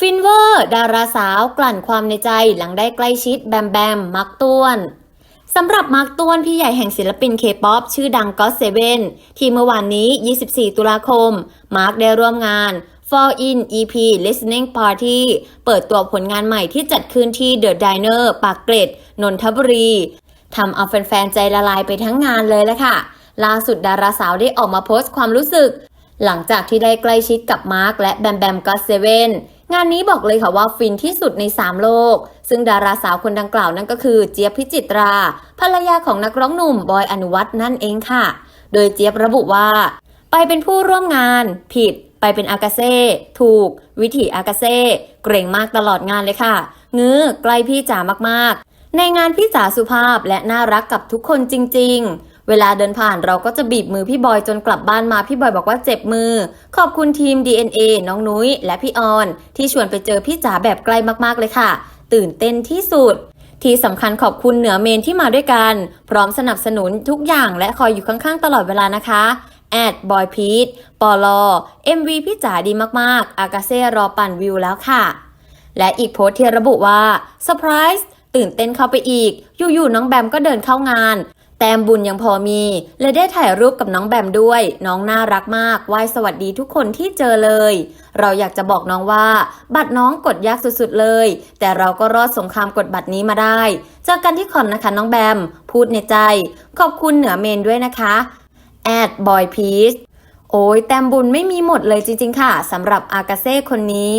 ฟินเวอร์ ดาราสาวกลั่นความในใจหลังได้ใกล้ชิดแบมแบม มักต้วนสำหรับมาร์คต้วนพี่ใหญ่แห่งศิลปินเคป๊อปชื่อดังก็เซเว่นที่เมื่อวานนี้ 24 ตุลาคม มาร์คได้ร่วมงาน Fall In EP Listening Party เปิดตัวผลงานใหม่ที่จัดขึ้นที่ The Diner ปากเกร็ด นนทบุรีทำเอาแฟนๆ ใจละลายไปทั้งงานเลยละค่ะ ล่าสุดดาราสาวได้ออกมาโพสต์ความรู้สึก หลังจากที่ได้ใกล้ชิดกับมาร์คและแบมแบมก็เซเว่น งานนี้บอกเลยค่ะว่าฟินที่สุดใน 3 โลก ซึ่งดาราสาวคนดังกล่าวนั่นก็คือเจี๊ยบพิจิตรา ภรรยาของนักร้องหนุ่มบอยอนุวัฒน์นั่นเองค่ะ โดยเจี๊ยบระบุว่า ไปเป็นผู้ร่วมงาน ผิด ไปเป็นอากาเซ่ถูก วิถีอากาเซ่เกรงมากตลอดงานเลยค่ะงื้อใกล้พี่จ๋ามากๆ ในงานพี่จ๋าสุภาพและน่ารักกับทุกคนจริง ๆ เวลาเดินผ่านเราก็จะบีบมือพี่บอยจนกลับบ้านมาพี่บอยบอกว่าเจ็บมือ ขอบคุณทีม DNA น้องนุ้ย และพี่ออน ที่ชวนไปเจอพี่จ๋าแบบใกล้มากๆเลยค่ะ ตื่นเต้นที่สุดที่สำคัญขอบคุณเหนือเมนที่มาด้วยกัน พร้อมสนับสนุนทุกอย่างและคอยอยู่ข้างๆ ตลอดเวลานะคะแอดบอยพีทปอลอ MV พี่จ๋าดีมากๆ อากาเซ่รอปั่นวิวแล้วค่ะ และอีกโพสต์ที่ระบุว่าเซอร์ไพรส์ตื่นเต้นเข้าไปอีก อยู่ๆน้องแบมก็เดินเข้างาน แต้มบุญยังพอมีเลยได้ถ่ายรูปกับน้องแบมด้วย น้องน่ารักมากไหว้สวัสดีทุกคนที่เจอเลย เราอยากจะบอกน้องว่า บัตรน้องกดยากสุดๆเลย แต่เราก็รอดสงครามกดบัตรนี้มาได้เจอกันที่คอนนะคะน้องแบม พูดในใจ ขอบคุณเหนือเมนด้วยนะคะแอดบอยพีซโอ้ยแต้มบุญไม่มีหมดเลยจริงๆค่ะสำหรับอากาเซ่คนนี้